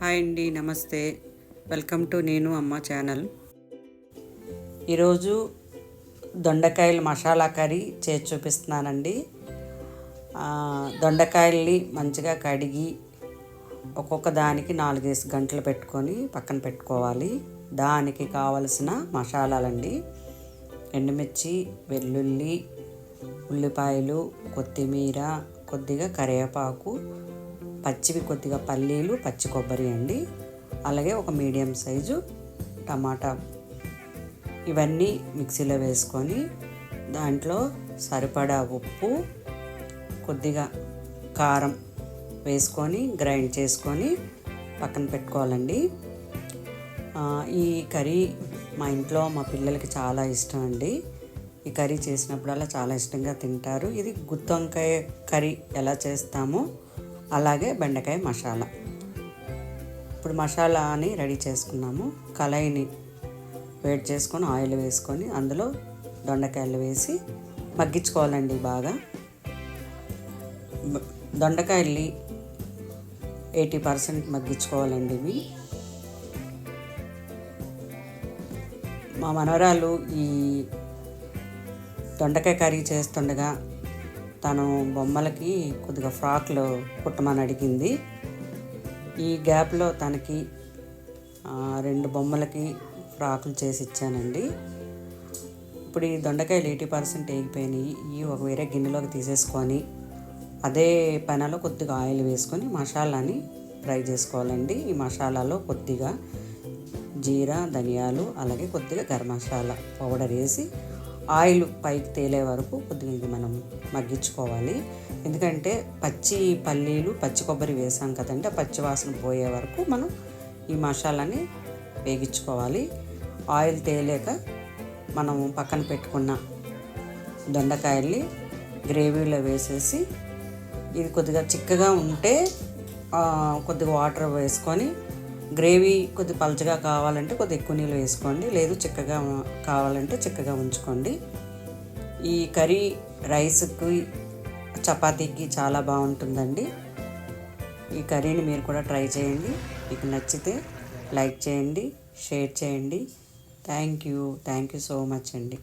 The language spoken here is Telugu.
హాయ్ అండి నమస్తే. వెల్కమ్ టు నేను అమ్మ ఛానల్. ఈరోజు దొండకాయలు మసాలా కర్రీ చేసి చూపిస్తున్నానండి. దొండకాయల్ని మంచిగా కడిగి ఒక్కొక్క దానికి నాలుగేసి గంటలు పెట్టుకొని పక్కన పెట్టుకోవాలి. దానికి కావలసిన మసాలాలండి. ఎండుమిర్చి వెల్లుల్లి ఉల్లిపాయలు కొత్తిమీర కొద్దిగా కరివేపాకు పచ్చివి కొద్దిగా పల్లీలు పచ్చి కొబ్బరి అండి. అలాగే ఒక మీడియం సైజు టమాటా. ఇవన్నీ మిక్సీలో వేసుకొని దాంట్లో సరిపడా ఉప్పు కొద్దిగా కారం వేసుకొని గ్రైండ్ చేసుకొని పక్కన పెట్టుకోవాలండి. ఈ కర్రీ మా ఇంట్లో మా పిల్లలకి చాలా ఇష్టం అండి. ఈ కర్రీ చేసినప్పుడల్లా చాలా ఇష్టంగా తింటారు. ఇది గుత్తొంకాయ కర్రీ ఎలా చేస్తామో అలాగే బెండకాయ మసాలా. ఇప్పుడు మసాలాని రెడీ చేసుకున్నాము. కళాయిని వేడి చేసుకొని ఆయిల్ వేసుకొని అందులో దొండకాయలు వేసి మగ్గించుకోవాలండి బాగా. దొండకాయలు దొండకాయల్ని ఎయిటీ పర్సెంట్ మగ్గించుకోవాలండి ఇవి. మా మనవరాలు ఈ దొండకాయ కర్రీ చేస్తుండగా తను బొమ్మలకి కొద్దిగా ఫ్రాక్లు కుట్టమని అడిగింది. ఈ గ్యాప్లో తనకి రెండు బొమ్మలకి ఫ్రాకులు చేసి ఇచ్చానండి. ఇప్పుడు ఈ దొండకాయలు ఎయిటీ పర్సెంట్ వేగిపోయినాయి ఇవి ఒక వేరే గిన్నెలోకి తీసేసుకొని అదే పెనలో కొద్దిగా ఆయిల్ వేసుకొని మసాలాని ఫ్రై చేసుకోవాలండి. ఈ మసాలాలో కొద్దిగా జీరా ధనియాలు అలాగే కొద్దిగా గరం మసాలా పౌడర్ వేసి ఆయిల్ పైకి తేలే వరకు కొద్దిగా ఇది మనం మగ్గించుకోవాలి. ఎందుకంటే పచ్చి పల్లీలు పచ్చి కొబ్బరి వేసాం కదంటే పచ్చి వాసన పోయే వరకు మనం ఈ మసాలాని వేగించుకోవాలి. ఆయిల్ తేలేక మనం పక్కన పెట్టుకున్న దొండకాయల్ని గ్రేవీలో వేసేసి ఇది కొద్దిగా చిక్కగా ఉంటే కొద్దిగా వాటర్ వేసుకొని గ్రేవీ కొద్ది పలచగా కావాలంటే కొద్ది ఎక్కువ నీళ్ళు వేసుకోండి. లేదు చిక్కగా కావాలంటే చిక్కగా ఉంచుకోండి. ఈ కర్రీ రైస్కి చపాతీకి చాలా బాగుంటుందండి. ఈ కర్రీని మీరు కూడా ట్రై చేయండి. మీకు నచ్చితే లైక్ చేయండి షేర్ చేయండి. Thank you thank you so much అండి.